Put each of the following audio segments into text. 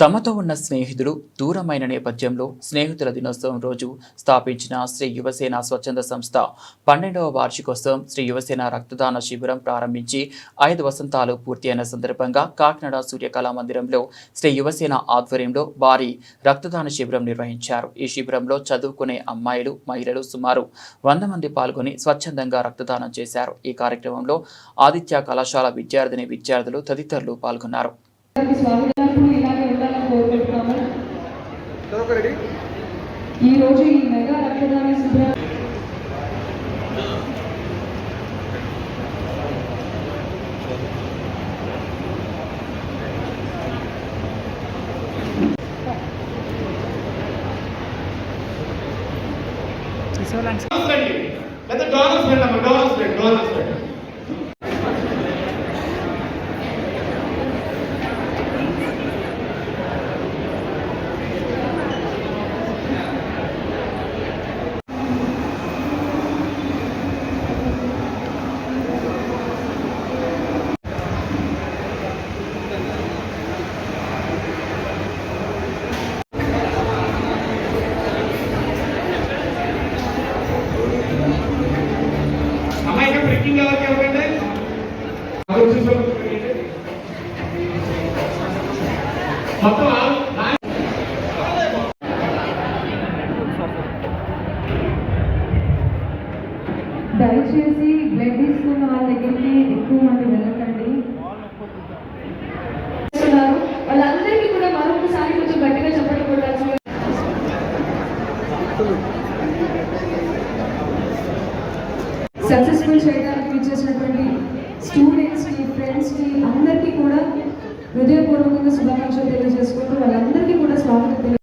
తమతో ఉన్న స్నేహితుడు దూరమైన నేపథ్యంలో స్నేహితుల దినోత్సవం రోజు స్థాపించిన శ్రీ యువసేన స్వచ్ఛంద సంస్థ. పన్నెండవ వార్షికోత్సవం శ్రీ యువసేన రక్తదాన శిబిరం ప్రారంభించి ఐదు వసంతాలు పూర్తి అయిన సందర్భంగా కాకినాడ సూర్యకళా మందిరంలో శ్రీ యువసేన ఆధ్వర్యంలో భారీ రక్తదాన శిబిరం నిర్వహించారు. ఈ శిబిరంలో చదువుకునే అమ్మాయిలు మహిళలు సుమారు వంద మంది పాల్గొని స్వచ్ఛందంగా రక్తదానం చేశారు. ఈ కార్యక్రమంలో ఆదిత్య కళాశాల విద్యార్థిని విద్యార్థులు తదితరులు పాల్గొన్నారు గారికి స్వాగతం ఇలాగే ఉండాలని కోరుకుంటున్నాము ఈ రోజు ఈ మెగా రక్తదాన శిబిరం రండి లేదా డోనర్స్ ఫ్రెండ్ అమ్మ డోనర్స్ రండి డోనర్స్ రండి మొత్తం దయచేసి బ్లడ్ తీసుకున్న వాళ్ళ దగ్గరికి ఎక్కువ మంది వెళ్ళకండి. వాళ్ళందరికీ కూడా మరొకసారి కొంచెం గట్టిగా చెప్పడం కొట్టాల్సిందిగా సక్సెస్ఫుల్ చేయడానికి ఇచ్చేసినటువంటి స్టూడెంట్ కి ఫ్రెండ్స్కి అందరికీ కూడా హృదయపూర్వకంగా శుభాకాంక్షలు తెలియజేసుకుంటూ వాళ్ళందరికీ కూడా స్వాగతం తెలియ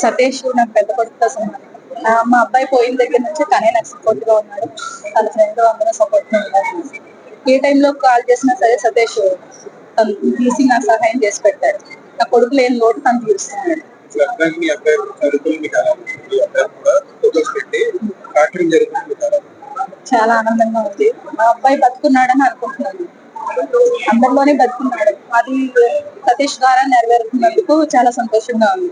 సతీష్ నాకు పెద్ద కొడుకుతో సమానం. మా అబ్బాయి పోయిన దగ్గర నుంచి తనే నాకు సపోర్ట్గా ఉన్నాడు. తన ఫ్రెండ్ అందరూ సపోర్ట్గా ఉన్నారు. ఏ టైంలో కాల్ చేసినా సరే సతీష్ తను తీసి నాకు సహాయం చేసి పెట్టాడు నా కొడుకు లేని లోటు తను తీరుస్తున్నాడు చాలా ఆనందంగా ఉంది. మా అబ్బాయి బతుకున్నాడని అనుకుంటున్నాను. అందరిలోనే బతుకున్నాడు. అది సతీష్ ద్వారా నెరవేరుతున్నందుకు చాలా సంతోషంగా ఉంది.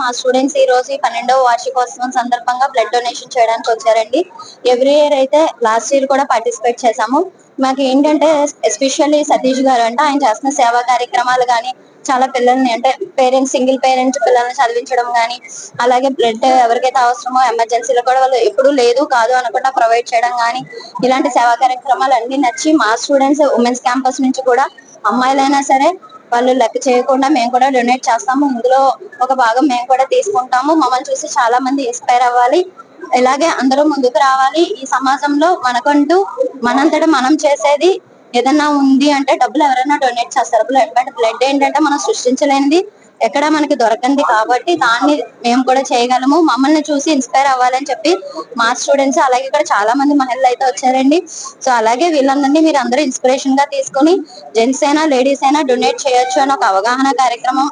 మా స్టూడెంట్స్ ఈ రోజు ఈ పన్నెండవ వార్షికోత్సవం సందర్భంగా బ్లడ్ డొనేషన్ చేయడానికి వచ్చారండి. ఎవ్రీ ఇయర్ అయితే లాస్ట్ ఇయర్ కూడా పార్టిసిపేట్ చేశాము. మాకు ఏంటంటే ఎస్పెషల్లీ సతీష్ గారు అంటే ఆయన చేస్తున్న సేవా కార్యక్రమాలు కానీ చాలా పిల్లల్ని అంటే పేరెంట్స్ సింగిల్ పేరెంట్స్ పిల్లల్ని చదివించడం కానీ అలాగే బ్లడ్ ఎవరికైతే అవసరమో ఎమర్జెన్సీలో కూడా వాళ్ళు ఎప్పుడు లేదు కాదు అనకుండా ప్రొవైడ్ చేయడం కానీ ఇలాంటి సేవా కార్యక్రమాలు అన్ని నచ్చి మా స్టూడెంట్స్ ఉమెన్స్ క్యాంపస్ నుంచి కూడా అమ్మాయిలైనా సరే వాళ్ళు లెక్క చేయకుండా మేము కూడా డొనేట్ చేస్తాము. ఇందులో ఒక భాగం మేము కూడా తీసుకుంటాము. మమ్మల్ని చూసి చాలా మంది ఇన్స్పైర్ అవ్వాలి. ఇలాగే అందరూ ముందుకు రావాలి. ఈ సమాజంలో మనకంటూ మనంతట మనం చేసేది ఏదన్నా ఉంది అంటే డబ్బులు ఎవరైనా డొనేట్ చేస్తారు. బ్లడ్ బట్ బ్లడ్ ఏంటంటే మనం సృష్టించలేనిది. ఎక్కడ మనకి దొరకంది కాబట్టి దాన్ని మేము కూడా చేయగలము. మమ్మల్ని చూసి ఇన్స్పైర్ అవ్వాలని చెప్పి మా స్టూడెంట్స్ అలాగే ఇక్కడ చాలా మంది మహిళలు అయితే వచ్చారండి. సో అలాగే వీళ్ళందరినీ మీరు అందరూ ఇన్స్పిరేషన్గా తీసుకొని జెంట్స్ అయినా లేడీస్ అయినా డొనేట్ చేయొచ్చు అని ఒక అవగాహన కార్యక్రమం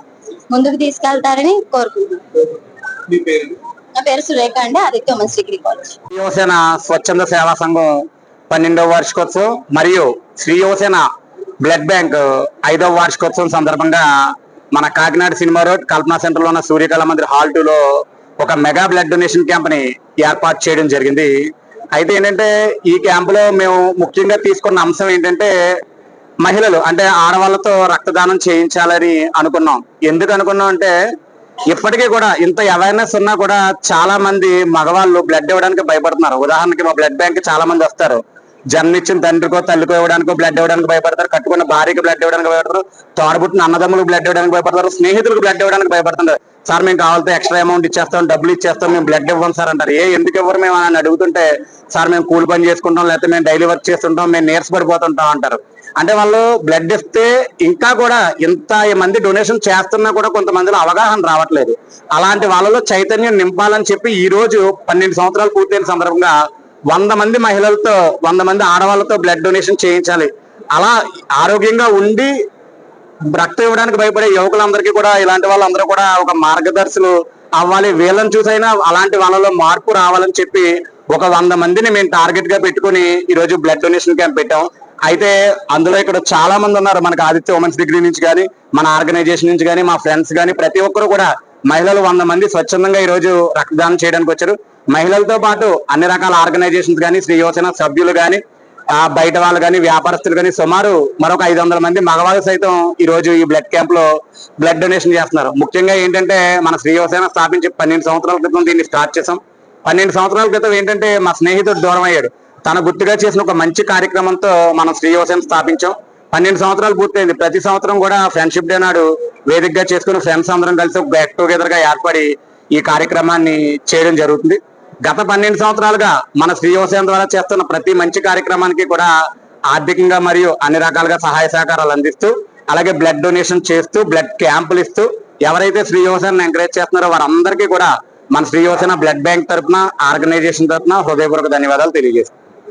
ముందుకు తీసుకెళ్తారని కోరుకుంటున్నాను మీ పేరు? నా పేరు సురేఖ అండి Aditya women's degree college. Yuvasena స్వచ్ఛంద సేవా సంఘం పన్నెండవ వార్షికోత్సవం మరియు శ్రీ యువసేన బ్లడ్ బ్యాంక్ ఐదవ వార్షికోత్సవం సందర్భంగా మన కాకినాడ సినిమా రోడ్ కల్పనా సెంటర్లో ఉన్న సూర్యకళ మందిర్ హాల్ టూలో ఒక మెగా బ్లడ్ డొనేషన్ క్యాంప్ని ఏర్పాటు చేయడం జరిగింది. అయితే ఏంటంటే ఈ క్యాంప్లో మేము ముఖ్యంగా తీసుకున్న అంశం ఏంటంటే మహిళలు అంటే ఆడవాళ్ళతో రక్తదానం చేయించాలని అనుకున్నాం. ఎందుకు అనుకున్నాం అంటే ఇప్పటికీ కూడా ఇంత అవేర్నెస్ ఉన్నా కూడా చాలా మంది మగవాళ్ళు బ్లడ్ ఇవ్వడానికి భయపడుతున్నారు. ఉదాహరణకి మా బ్లడ్ బ్యాంక్ చాలా మంది వస్తారు. జన్మించిన తండ్రికో తల్లికో ఇవ్వడానికో బ్లడ్ ఇవ్వడానికి భయపడతారు. కట్టుకున్న భార్యకి బ్లడ్ ఇవ్వడానికి భయపడతారు. తోడబుట్టిన అన్నదమ్ములకు బ్లడ్ ఇవ్వడానికి భయపడతారు. స్నేహితులకు బ్లడ్ ఇవ్వడానికి భయపడుతుంది సార్ మేము కావాలంటే ఎక్స్ట్రా అమౌంట్ ఇచ్చేస్తాం డబ్బులు ఇచ్చేస్తాం మేము బ్లడ్ ఇవ్వం సార్ అంటారు. ఏ ఎందుకు ఇవ్వరు మేము అని అడుగుతుంటే సార్ మేము కూలి పని చేసుకుంటాం లేకపోతే మేము డైలీ వర్క్ చేస్తుంటాం మేము నీరసపడిపోతుంటాం అంటారు. అంటే వాళ్ళు బ్లడ్ ఇస్తే ఇంకా కూడా ఇంత మంది డొనేషన్ చేస్తున్నా కూడా కొంతమందిలో అవగాహన రావట్లేదు. అలాంటి వాళ్ళలో చైతన్యం నింపాలని చెప్పి ఈ రోజు పన్నెండు సంవత్సరాలు పూర్తయిన సందర్భంగా వంద మంది మహిళలతో వంద మంది ఆడవాళ్ళతో బ్లడ్ డొనేషన్ చేయించాలి. అలా ఆరోగ్యంగా ఉండి రక్తం ఇవ్వడానికి భయపడే యువకులందరికీ కూడా ఇలాంటి వాళ్ళందరూ కూడా ఒక మార్గదర్శులు అవ్వాలి. వీళ్ళని చూసైనా అలాంటి వాళ్ళలో మార్పు రావాలని చెప్పి ఒక వంద మందిని మేము టార్గెట్గా పెట్టుకుని ఈ రోజు బ్లడ్ డొనేషన్ క్యాంప్ పెట్టాం. అయితే అందులో ఇక్కడ చాలా మంది ఉన్నారు మనకి ఆదిత్య ఉమెన్స్ డిగ్రీ నుంచి కానీ మన ఆర్గనైజేషన్ నుంచి కానీ మా ఫ్రెండ్స్ కానీ ప్రతి ఒక్కరు కూడా మహిళలు వంద మంది స్వచ్ఛందంగా ఈ రోజు రక్తదానం చేయడానికి వచ్చారు. మహిళలతో పాటు అన్ని రకాల ఆర్గనైజేషన్స్ కానీ శ్రీ యోచన సభ్యులు కానీ ఆ బయట వాళ్ళు కానీ వ్యాపారస్తులు కానీ సుమారు మరొక ఐదు వందల మంది మగవాళ్ళు సైతం ఈ రోజు ఈ బ్లడ్ క్యాంప్లో బ్లడ్ డొనేషన్ చేస్తున్నారు. ముఖ్యంగా ఏంటంటే మన శ్రీయోసేన స్థాపించి పన్నెండు సంవత్సరాల క్రితం దీన్ని స్టార్ట్ చేసాం పన్నెండు సంవత్సరాల క్రితం ఏంటంటే మా స్నేహితుడు దూరం అయ్యాడు తన గుర్తుగా చేసిన ఒక మంచి కార్యక్రమంతో మనం శ్రీయోసేన స్థాపించాం. పన్నెండు సంవత్సరాలు పూర్తయింది. ప్రతి సంవత్సరం కూడా ఫ్రెండ్షిప్ డే నాడు వేదికగా చేసుకుని ఫ్రెండ్స్ అందరం కలిసి ఒక గెట్ టుగెదర్గా ఏర్పడి ఈ కార్యక్రమాన్ని చేయడం జరుగుతుంది. గత పన్నెండు సంవత్సరాలుగా మన శ్రీ వ్యవసాయం ద్వారా చేస్తున్న ప్రతి మంచి కార్యక్రమానికి కూడా ఆర్థికంగా మరియు అన్ని రకాలుగా సహాయ సహకారాలు అందిస్తూ అలాగే బ్లడ్ డొనేషన్ చేస్తూ బ్లడ్ క్యాంపులు ఇస్తూ ఎవరైతే శ్రీ వ్యవసాయాన్ని ఎంకరేజ్ చేస్తున్నారో వారందరికీ కూడా మన శ్రీ వ్యవసాయ బ్లడ్ బ్యాంక్ తరపున ఆర్గనైజేషన్ తరపున హృదయపూర్వక ధన్యవాదాలు తెలియజేస్తాం